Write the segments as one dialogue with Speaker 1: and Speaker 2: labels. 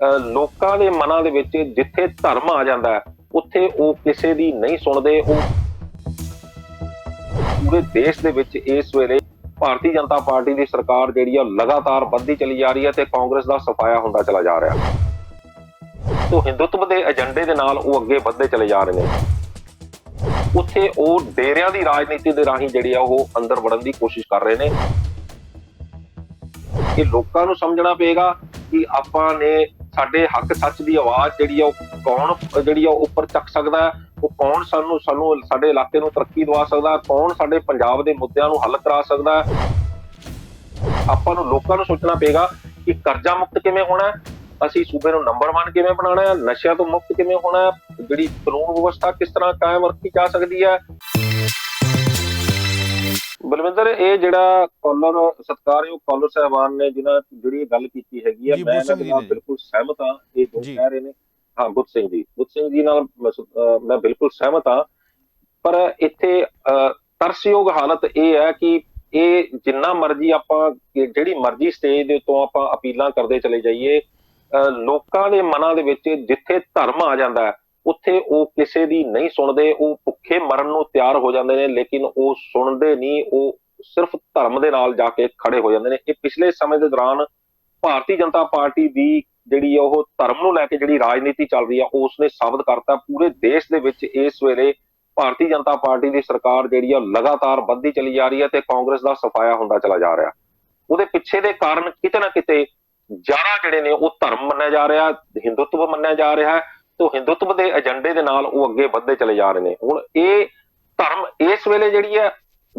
Speaker 1: ਅਹ ਲੋਕਾਂ ਦੇ ਮਨਾਂ ਦੇ ਵਿੱਚ ਜਿੱਥੇ ਧਰਮ ਆ ਜਾਂਦਾ ਉੱਥੇ ਉਹ ਕਿਸੇ ਦੀ ਨਹੀਂ ਸੁਣਦੇ। ਉਹ ਪੂਰੇ ਦੇਸ਼ ਦੇ ਵਿੱਚ ਇਸ ਵੇਲੇ ਭਾਰਤੀ ਜਨਤਾ ਪਾਰਟੀ ਦੀ ਸਰਕਾਰ ਜਿਹੜੀ ਆ, ਉਹ ਲਗਾਤਾਰ ਵੱਧਦੀ ਚਲੀ ਜਾ ਰਹੀ ਹੈ ਤੇ ਕਾਂਗਰਸ ਦਾ ਸਫਾਇਆ ਹੁੰਦਾ ਚਲਾ ਜਾ ਰਿਹਾ ਤੋਂ ਹਿੰਦੂਤਵ ਦੇ ਏਜੰਡੇ ਦੇ ਨਾਲ ਉਹ ਅੱਗੇ ਵੱਧਦੇ ਚਲੇ ਜਾ ਰਹੇ ਨੇ। ਉੱਥੇ ਉਹ ਡੇਰਿਆਂ ਦੀ ਰਾਜਨੀਤੀ ਦੇ ਰਾਹੀਂ ਜਿਹੜੀ ਆ, ਉਹ ਅੰਦਰ ਵੜਨ ਦੀ ਕੋਸ਼ਿਸ਼ ਕਰ ਰਹੇ ਨੇ। ਇਹ ਲੋਕਾਂ ਨੂੰ ਸਮਝਣਾ ਪਏਗਾ ਕਿ ਆਪਾਂ ਨੇ ਸਾਡੇ ਹੱਕ ਸੱਚ ਦੀ ਆਵਾਜ਼ ਜਿਹੜੀ ਆ ਉਹ ਕੌਣ, ਜਿਹੜੀ ਆ ਉਹ ਉੱਪਰ ਚੱਕ ਸਕਦਾ ਹੈ? ਉਹ ਕੌਣ ਸਾਨੂੰ ਸਾਨੂੰ ਸਾਡੇ ਇਲਾਕੇ ਨੂੰ ਤਰੱਕੀ ਦਵਾ ਸਕਦਾ ਕੌਣ ਸਾਡੇ ਪੰਜਾਬ ਦੇ ਮੁੱਦਿਆਂ ਨੂੰ ਹੱਲ ਕਰਾ ਸਕਦਾ ਹੈ? ਆਪਾਂ ਨੂੰ ਲੋਕਾਂ ਨੂੰ ਸੋਚਣਾ ਪਏਗਾ ਕਿ ਕਰਜ਼ਾ ਮੁਕਤ ਕਿਵੇਂ ਹੋਣਾ ਅਸੀਂ ਸੂਬੇ ਨੂੰ ਨੰਬਰ 1 ਕਿਵੇਂ ਬਣਾਉਣਾ ਹੈ? ਨਸ਼ਿਆਂ ਤੋਂ ਮੁਕਤ ਕਿਵੇਂ ਹੋਣਾ ਹੈ? ਜਿਹੜੀ ਕਾਨੂੰਨ ਵਿਵਸਥਾ ਕਿਸ ਤਰ੍ਹਾਂ ਕਾਇਮ ਰੱਖੀ ਜਾ ਸਕਦੀ ਹੈ? ਬਲਵਿੰਦਰ ਇਹ ਜਿਹੜਾ ਕਾਲਰ ਸਤਕਾਰਯੋਗ ਕਾਲਰ ਸਾਹਿਬਾਨ ਨੇ ਜਿਨ੍ਹਾਂ ਜਿਹੜੀ ਗੱਲ ਕੀਤੀ ਹੈਗੀ ਆ ਮੈਂ ਇਹਨਾਂ ਨਾਲ। ਬਿਲਕੁਲ ਸਹਿਮਤ ਹਾਂ ਇਹ ਜੋ। ਕਹਿ ਰਹੇ ਨੇ ਹਾਂ ਬੁੱਧ ਸਿੰਘ ਜੀ ਬੁੱਧ ਸਿੰਘ ਜੀ ਨਾਲ ਮੈਂ ਬਿਲਕੁਲ ਸਹਿਮਤ ਹਾਂ ਪਰ ਇੱਥੇ ਤਰਸਯੋਗ ਹਾਲਤ ਇਹ ਹੈ ਕਿ ਇਹ ਜਿੰਨਾ ਮਰਜ਼ੀ ਆਪਾਂ ਜਿਹੜੀ ਮਰਜ਼ੀ ਸਟੇਜ ਦੇ ਉੱਤੋਂ ਆਪਾਂ ਅਪੀਲਾਂ ਕਰਦੇ ਚਲੇ ਜਾਈਏ ਲੋਕਾਂ ਦੇ ਮਨਾਂ ਦੇ ਵਿੱਚ ਜਿੱਥੇ ਧਰਮ ਆ ਜਾਂਦਾ ਹੈ ਉੱਥੇ ਉਹ ਕਿਸੇ ਦੀ ਨਹੀਂ ਸੁਣਦੇ, ਉਹ ਭੁੱਖੇ ਮਰਨ ਨੂੰ ਤਿਆਰ ਹੋ ਜਾਂਦੇ ਨੇ, ਲੇਕਿਨ ਉਹ ਸੁਣਦੇ ਨਹੀਂ, ਉਹ ਸਿਰਫ ਧਰਮ ਦੇ ਨਾਲ ਜਾ ਕੇ ਖੜੇ ਹੋ ਜਾਂਦੇ ਨੇ। ਇਹ ਪਿਛਲੇ ਸਮੇਂ ਦੇ ਦੌਰਾਨ ਭਾਰਤੀ ਜਨਤਾ ਪਾਰਟੀ ਦੀ ਜਿਹੜੀ ਆ, ਉਹ ਧਰਮ ਨੂੰ ਲੈ ਕੇ ਜਿਹੜੀ ਰਾਜਨੀਤੀ ਚੱਲ ਰਹੀ ਆ, ਉਸ ਨੇ ਸਾਬਤ ਕਰਤਾ। ਪੂਰੇ ਦੇਸ਼ ਦੇ ਵਿੱਚ ਇਸ ਵੇਲੇ ਭਾਰਤੀ ਜਨਤਾ ਪਾਰਟੀ ਦੀ ਸਰਕਾਰ ਜਿਹੜੀ ਆ ਉਹ ਲਗਾਤਾਰ ਵੱਧਦੀ ਚਲੀ ਜਾ ਰਹੀ ਹੈ ਤੇ ਕਾਂਗਰਸ ਦਾ ਸਫਾਇਆ ਹੁੰਦਾ ਚਲਾ ਜਾ ਰਿਹਾ। ਉਹਦੇ ਪਿੱਛੇ ਦੇ ਕਾਰਨ ਕਿਤੇ ਨਾ ਕਿਤੇ ਜਾਰਾ ਜਿਹੜੇ ਨੇ, ਉਹ ਧਰਮ ਮੰਨਿਆ ਜਾ ਰਿਹਾ, ਹਿੰਦੂਤਵ ਮੰਨਿਆ ਜਾ ਰਿਹਾ। ਤੇ ਹਿੰਦੂਤਵ ਦੇ ਏਜੰਡੇ ਦੇ ਨਾਲ ਉਹ ਅੱਗੇ ਵੱਧਦੇ ਚਲੇ ਜਾ ਰਹੇ ਨੇ। ਹੁਣ ਇਹ ਧਰਮ ਇਸ ਵੇਲੇ ਜਿਹੜੀ ਹੈ,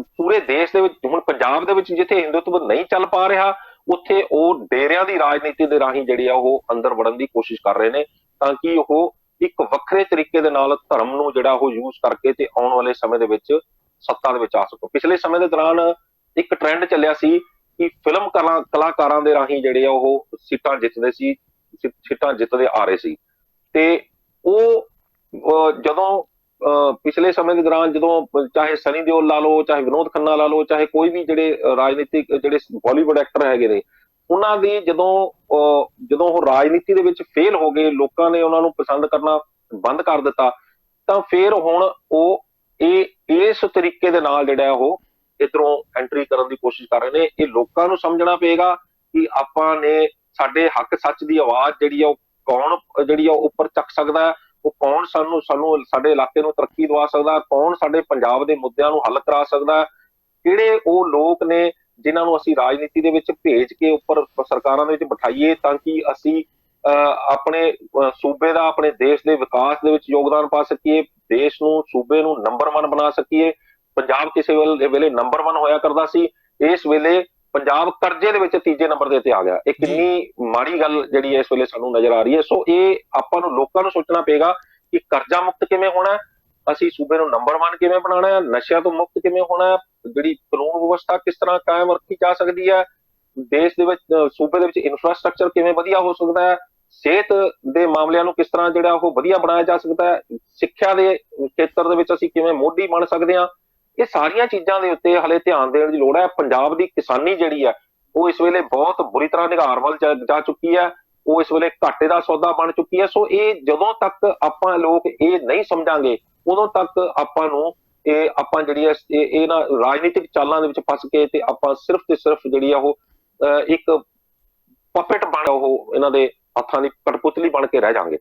Speaker 1: ਪੂਰੇ ਦੇਸ਼ ਦੇ ਵਿੱਚ, ਹੁਣ ਪੰਜਾਬ ਦੇ ਵਿੱਚ ਜਿੱਥੇ ਹਿੰਦੂਤਵ ਨਹੀਂ ਚੱਲ ਪਾ ਰਿਹਾ, ਉੱਥੇ ਉਹ ਡੇਰਿਆਂ ਦੀ ਰਾਜਨੀਤੀ ਦੇ ਰਾਹੀਂ ਜਿਹੜੀ ਆ ਉਹ ਅੰਦਰ ਵੜਨ ਦੀ ਕੋਸ਼ਿਸ਼ ਕਰ ਰਹੇ ਨੇ ਤਾਂ ਕਿ ਉਹ ਇੱਕ ਵੱਖਰੇ ਤਰੀਕੇ ਦੇ ਨਾਲ ਧਰਮ ਨੂੰ ਜਿਹੜਾ ਉਹ ਯੂਜ਼ ਕਰਕੇ ਤੇ ਆਉਣ ਵਾਲੇ ਸਮੇਂ ਦੇ ਵਿੱਚ ਸੱਤਾ ਦੇ ਵਿੱਚ ਆ ਸਕੋ ਪਿਛਲੇ ਸਮੇਂ ਦੇ ਦੌਰਾਨ ਇੱਕ ਟ੍ਰੈਂਡ ਚੱਲਿਆ ਸੀ ਕਿ ਫਿਲਮ ਕਲਾ ਕਲਾਕਾਰਾਂ ਦੇ ਰਾਹੀਂ ਜਿਹੜੇ ਆ ਉਹ ਸੀਟਾਂ ਜਿੱਤਦੇ ਸੀ- ਸੀਟਾਂ ਜਿੱਤਦੇ ਆ ਰਹੇ ਸੀ। ਤੇ ਉਹ ਜਦੋਂ ਅਹ, ਪਿਛਲੇ ਸਮੇਂ ਦੇ ਦੌਰਾਨ ਜਦੋਂ ਚਾਹੇ ਸਨੀ ਦਿਓਲ ਲਾ ਲਓ ਚਾਹੇ ਵਿਨੋਦ ਖੰਨਾ ਲਾ ਲਓ ਚਾਹੇ ਕੋਈ ਵੀ ਜਿਹੜੇ ਰਾਜਨੀਤਿਕ ਜਿਹੜੇ ਬਾਲੀਵੁੱਡ ਐਕਟਰ ਹੈਗੇ ਨੇ ਉਹਨਾਂ ਦੀ ਜਦੋਂ ਅਹ, ਜਦੋਂ ਉਹ ਰਾਜਨੀਤੀ ਦੇ ਵਿੱਚ ਫੇਲ ਹੋ ਗਏ ਲੋਕਾਂ ਨੇ ਉਹਨਾਂ ਨੂੰ ਪਸੰਦ ਕਰਨਾ ਬੰਦ ਕਰ ਦਿੱਤਾ ਤਾਂ ਫੇਰ ਹੁਣ ਉਹ ਇਹ ਇਸ ਤਰੀਕੇ ਦੇ ਨਾਲ ਜਿਹੜਾ ਉਹ ਇਧਰੋਂ ਐਂਟਰੀ ਕਰਨ ਦੀ ਕੋਸ਼ਿਸ਼ ਕਰ ਰਹੇ ਨੇ। ਇਹ ਲੋਕਾਂ ਨੂੰ ਸਮਝਣਾ ਪਏਗਾ ਕਿ ਆਪਾਂ ਨੇ ਸਾਡੇ ਹੱਕ ਸੱਚ ਦੀ ਆਵਾਜ਼ ਜਿਹੜੀ ਆ ਉਹ ਕੌਣ ਜਿਹੜੀ ਆ ਉਹ ਉੱਪਰ ਚੱਕ ਸਕਦਾ ਉਹ ਕੌਣ ਸਾਨੂੰ ਸਾਨੂੰ ਸਾਡੇ ਇਲਾਕੇ ਨੂੰ ਤਰੱਕੀ ਦਵਾ ਸਕਦਾ ਕੌਣ ਸਾਡੇ ਪੰਜਾਬ ਦੇ ਮੁੱਦਿਆਂ ਨੂੰ ਹੱਲ ਕਰਾ ਸਕਦਾ ਕਿਹੜੇ ਉਹ ਲੋਕ ਨੇ ਜਿਨ੍ਹਾਂ ਨੂੰ ਅਸੀਂ ਰਾਜਨੀਤੀ ਦੇ ਵਿੱਚ ਭੇਜ ਕੇ ਉੱਪਰ ਸਰਕਾਰਾਂ ਦੇ ਵਿੱਚ ਬਿਠਾਈਏ ਤਾਂ ਕਿ ਅਸੀਂ ਅਹ, ਆਪਣੇ ਅਹ, ਸੂਬੇ ਦਾ ਆਪਣੇ ਦੇਸ਼ ਦੇ ਵਿਕਾਸ ਦੇ ਵਿੱਚ ਯੋਗਦਾਨ ਪਾ ਸਕੀਏ ਦੇਸ਼ ਨੂੰ ਸੂਬੇ ਨੂੰ ਨੰਬਰ 1 ਬਣਾ ਸਕੀਏ। ਪੰਜਾਬ ਕਿਸੇ ਵੇਲੇ ਵੇਲੇ ਨੰਬਰ 1 ਹੋਇਆ ਕਰਦਾ ਸੀ। ਇਸ ਵੇਲੇ ਪੰਜਾਬ ਕਰਜ਼ੇ ਦੇ ਵਿੱਚ ਤੀਜੇ ਨੰਬਰ ਦੇ ਉੱਤੇ ਆ ਗਿਆ। ਇਹ। ਕਿੰਨੀ ਮਾੜੀ ਗੱਲ ਜਿਹੜੀ ਹੈ ਇਸ ਵੇਲੇ ਸਾਨੂੰ ਨਜ਼ਰ ਆ ਰਹੀ ਹੈ। ਸੋ ਇਹ ਆਪਾਂ ਨੂੰ ਲੋਕਾਂ ਨੂੰ ਸੋਚਣਾ ਪਏਗਾ ਕਿ ਕਰਜ਼ਾ ਮੁਕਤ ਕਿਵੇਂ ਹੋਣਾ ਹੈ? ਅਸੀਂ ਸੂਬੇ ਨੂੰ ਨੰਬਰ 1 ਕਿਵੇਂ ਬਣਾਉਣਾ ਹੈ? ਨਸ਼ਿਆਂ ਤੋਂ ਮੁਕਤ ਕਿਵੇਂ ਹੋਣਾ ਹੈ? ਜਿਹੜੀ ਕਾਨੂੰਨ ਵਿਵਸਥਾ ਕਿਸ ਤਰ੍ਹਾਂ ਕਾਇਮ ਰੱਖੀ ਜਾ ਸਕਦੀ ਹੈ? ਦੇਸ਼ ਦੇ ਵਿੱਚ ਸੂਬੇ ਦੇ ਵਿੱਚ ਇਨਫਰਾਸਟ੍ਰਕਚਰ ਕਿਵੇਂ ਵਧੀਆ ਹੋ ਸਕਦਾ ਹੈ? ਸਿਹਤ ਦੇ ਮਾਮਲਿਆਂ ਨੂੰ ਕਿਸ ਤਰ੍ਹਾਂ ਜਿਹੜਾ ਉਹ ਵਧੀਆ ਬਣਾਇਆ ਜਾ ਸਕਦਾ ਹੈ? ਸਿੱਖਿਆ ਦੇ ਖੇਤਰ ਦੇ ਵਿੱਚ ਅਸੀਂ ਕਿਵੇਂ ਮੋਢੀ ਬਣ ਸਕਦੇ ਹਾਂ? ਇਹ ਸਾਰੀਆਂ ਚੀਜ਼ਾਂ ਦੇ ਉੱਤੇ ਹਾਲੇ ਧਿਆਨ ਦੇਣ ਦੀ ਲੋੜ ਹੈ। ਪੰਜਾਬ ਦੀ ਕਿਸਾਨੀ ਜਿਹੜੀ ਹੈ, ਉਹ ਇਸ ਵੇਲੇ ਬਹੁਤ ਬੁਰੀ ਤਰ੍ਹਾਂ ਨਿਗਾਰ ਵੱਲ ਜਾ- ਜਾ ਚੁੱਕੀ ਹੈ। ਉਹ ਇਸ ਵੇਲੇ ਘਾਟੇ ਦਾ ਸੌਦਾ ਬਣ ਚੁੱਕੀ ਹੈ। ਸੋ ਇਹ ਜਦੋਂ ਤੱਕ ਆਪਾਂ ਲੋਕ ਇਹ ਨਹੀਂ ਸਮਝਾਂਗੇ, ਉਦੋਂ ਤੱਕ ਆਪਾਂ ਨੂੰ ਇਹ ਆਪਾਂ ਜਿਹੜੀ ਹੈ, ਇਹ ਨਾ ਰਾਜਨੀਤਿਕ ਚਾਲਾਂ ਦੇ ਵਿੱਚ ਫਸ ਕੇ ਤੇ ਆਪਾਂ ਸਿਰਫ ਤੇ ਸਿਰਫ ਜਿਹੜੀ ਆ ਉਹ ਇੱਕ ਪਪੇਟ ਬਣ ਉਹ ਇਹਨਾਂ ਦੇ ਹੱਥਾਂ ਦੀ ਕਠਪੁਤਲੀ ਬਣ ਕੇ ਰਹਿ ਜਾਾਂਗੇ